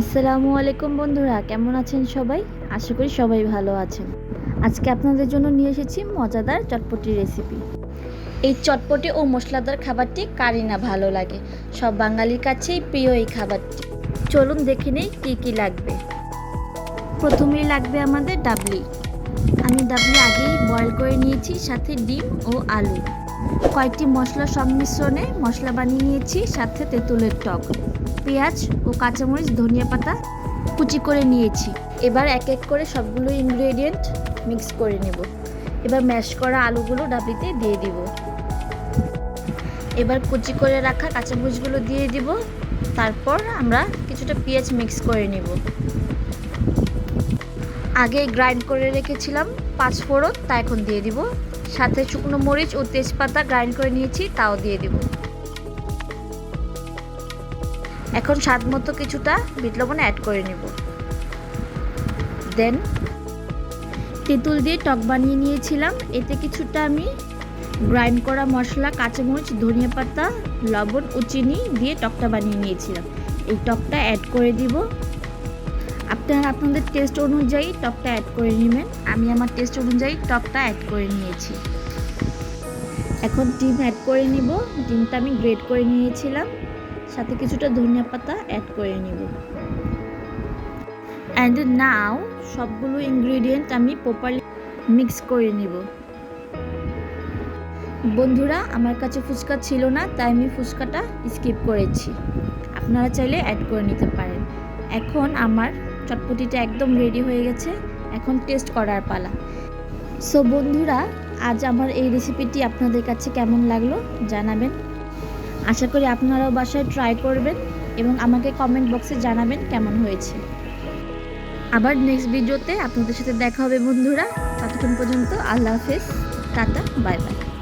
আসসালামু আলাইকুম বন্ধুরা, কেমন আছেন সবাই? আশা করি সবাই ভালো আছেন। আজকে আপনাদের জন্য নিয়ে এসেছি মজাদার চটপটি রেসিপি এই চটপটি ও মশলাদার খাবারটি কারি না ভালো লাগে। সব বাঙালির কাছেই প্রিয় এই খাবারটি। চলুন দেখে নেই কী কী লাগবে। প্রথমেই লাগবে আমাদের ডাবলি। আমি ডাবলি আগেই বয়েল করে নিয়েছি, সাথে ডিম ও আলু। কয়েকটি মশলা সংমিশ্রণে মশলা বানিয়ে নিয়েছি, সাথে তেঁতুলের টক, পেঁয়াজ ও কাঁচামরিচ, ধনিয়া পাতা কুচি করে নিয়েছি। এবার এক এক করে সবগুলো ইনগ্রেডিয়েন্ট মিক্স করে নেব। এবার ম্যাশ করা আলুগুলো ডাবলিতে দিয়ে দিব। এবার কুচি করে রাখা কাঁচামরিচগুলো দিয়ে দিব। তারপর আমরা কিছুটা পেঁয়াজ মিক্স করে নেব। আগে গ্রাইন্ড করে রেখেছিলাম পাঁচ ফোড়ন, তা এখন দিয়ে দিব। সাথে শুকনো মরিচ ও তেজপাতা গ্রাইন্ড করে নিয়েছি, তাও দিয়ে দিব। এখন স্বাদ মতো কিছুটা বিট লবণ অ্যাড করে নেব। দেন তেঁতুল দিয়ে টক বানিয়ে নিয়েছিলাম। এতে কিছুটা আমি গ্রাইন্ড করা মশলা, কাঁচামরিচ, ধনিয়া পাতা, লবণ ও চিনি দিয়ে টকটা বানিয়ে নিয়েছিলাম। এই টকটা অ্যাড করে দিব। আপনারা আপনাদের টেস্ট অনুযায়ী টকটা অ্যাড করে নেবেন। আমি আমার টেস্ট অনুযায়ী টকটা অ্যাড করে নিয়েছি। এখন ডিম অ্যাড করে নিব। ডিমটা আমি গ্রেড করে নিয়েছিলাম। সাথে কিছুটা ধনিয়া পাতা অ্যাড করে নিব। অ্যান্ড নাও সবগুলো ইনগ্রিডিয়েন্ট আমি প্রপারলি মিক্স করে নিব। বন্ধুরা, আমার কাছে ফুচকা ছিল না, তাই আমি ফুচকাটা স্কিপ করেছি। আপনারা চাইলে অ্যাড করে নিতে পারেন। এখন আমার চটপটিটা একদম রেডি হয়ে গেছে। এখন টেস্ট করার পালা। সো বন্ধুরা, আজ আমার এই রেসিপিটি আপনাদের কাছে কেমন লাগল জানাবেন। আশা করি আপনারাও বাসায় ট্রাই করবেন এবং আমাকে কমেন্ট বক্সে জানাবেন কেমন হয়েছে। আবার নেক্সট ভিডিওতে আপনাদের সাথে দেখা হবে, বন্ধুরা। ততক্ষণ পর্যন্ত আল্লাহ হাফেজ। Tata bye bye